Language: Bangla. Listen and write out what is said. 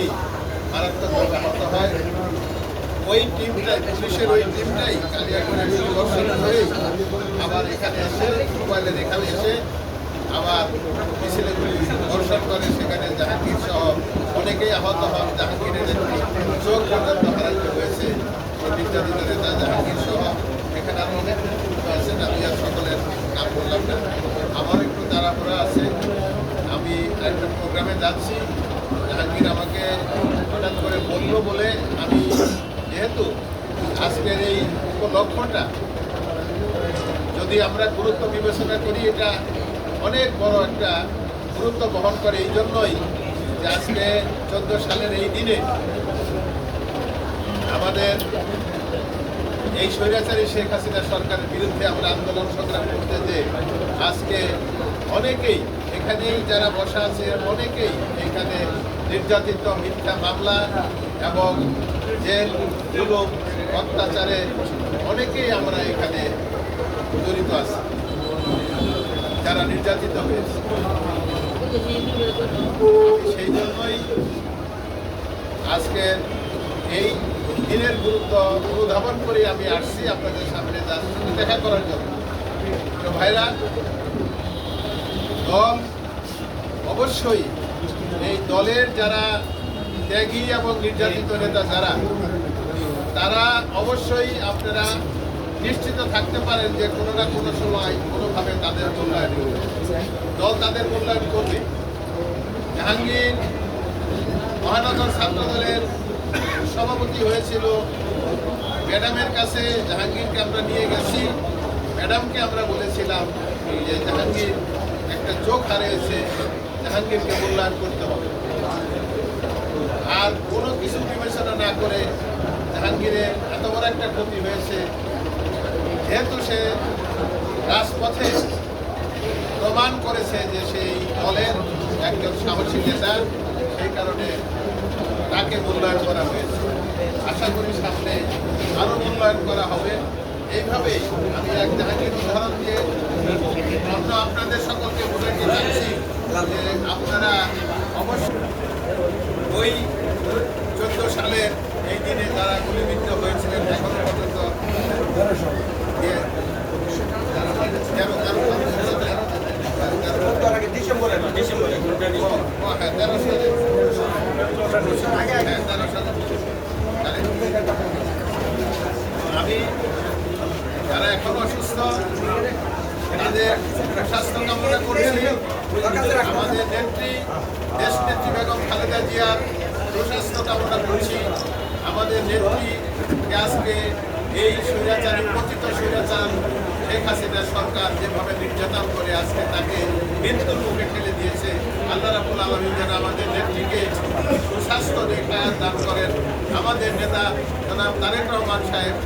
কর্মী মারাত্মকভাবে আহত হয়। ওই টিমটাই, পুলিশের ওই টিমটাই কালিয়াগঞ্জের সংঘর্ষণ হয়ে আবার এখানে এসে মোবাইলের এখানে এসে আবার মিছিলে দর্শন করে। সেখানে জাহাঙ্গীর সহ অনেকেই আহত হন। জাহাঙ্গীরের একটি চোখ পর্যন্ত হারাইতে হয়েছে। নির্যাতিত নেতা জাহাঙ্গীর সহ এখানে আরও অনেক আছেন আমি আর সকলের নাম বললাম না। আমার একটু তাড়াহুড়া আছে। আমি একটা প্রোগ্রামে যাচ্ছি। জাহাঙ্গীর আমাকে হঠাৎ করে বলল বলে আমি যেহেতু আজকের এই উপলক্ষটা, যদি আমরা গুরুত্ব বিবেচনা করি, এটা অনেক বড় একটা গুরুত্ব বহন করে। এই জন্যই যে আজকে চোদ্দ সালের এই দিনে আমাদের এই স্বৈরাচারী শেখ হাসিনা সরকারের বিরুদ্ধে আমরা আন্দোলন সংগ্রাম করতে যে আজকে অনেকেই এখানেই যারা বসা আছে, অনেকেই এখানে নির্যাতিত, মিথ্যা মামলা এবং জেল, জুলুম, অত্যাচারে অনেকেই আমরা এখানে জড়িত আছি, যারা নির্যাতিত হয়েছে। সেই জন্যই আজকে এই দিনের গুরুত্ব অনুধাবন করে আমি আসছি আপনাদের সামনে দেখা করার জন্য। ভাইরা দল অবশ্যই এই দলের যারা ত্যাগী এবং নির্যাতিত নেতা যারা, তারা অবশ্যই আপনারা নিশ্চিত থাকতে পারেন যে কোনো না কোনো সময় কোনোভাবে তাদের মূল্যায়ন করবে। দল তাদের মূল্যায়ন করবে। জাহাঙ্গীর মহানগর ছাত্র দলের সভাপতি হয়েছিল। ম্যাডামের কাছে জাহাঙ্গীরকে আমরা নিয়ে গেছি। ম্যাডামকে আমরা বলেছিলাম যে জাহাঙ্গীর একটা চোখ হারিয়েছে। জাহাঙ্গীরকে মূল্যায়ন করতে হবে। আর কোনো কিছু বিবেচনা না করে জাহাঙ্গীরের এত বড় একটা ক্ষতি হয়েছে, যেহেতু সে রাজপথে প্রমাণ করেছে যে সেই দলের একজন সাহসী নেতা, সেই কারণে তাকে মূল্যায়ন করা হয়েছে। আশা করি সামনে আরও মূল্যায়ন করা হবে। এইভাবেই আমি এক জাহাঙ্গীর উদাহরণ দিয়ে অন্য আপনাদের সকলকে বোঝাতে চাচ্ছি আপনারা অবশ্যই ওই চোদ্দ সালের এই দিনে যারা গুলিবিদ্ধ হয়েছিলেন এখনও পর্যন্ত তেরো তেরো তেরো তেরো হ্যাঁ তেরো হ্যাঁ তেরো আমি যারা এখন অসুস্থ তাদের স্বাস্থ্য কামনা করছি সুস্বাস্থ্য কামনা করছি। আমাদের নেত্রীকে আজকে এই স্বৈরাচারী কথিত স্বৈরাচার শেখ হাসিনা সরকার যেভাবে নির্যাতন করে আজকে তাকে মৃত্যুর মুখে ঠেলে দিয়েছে, আল্লাহ রাবুল আলমী যেন আমাদের নেত্রীকে সুস্বাস্থ্য দেখা দান করেন। আমাদের নেতা জনাব তারেক রহমান সাহেব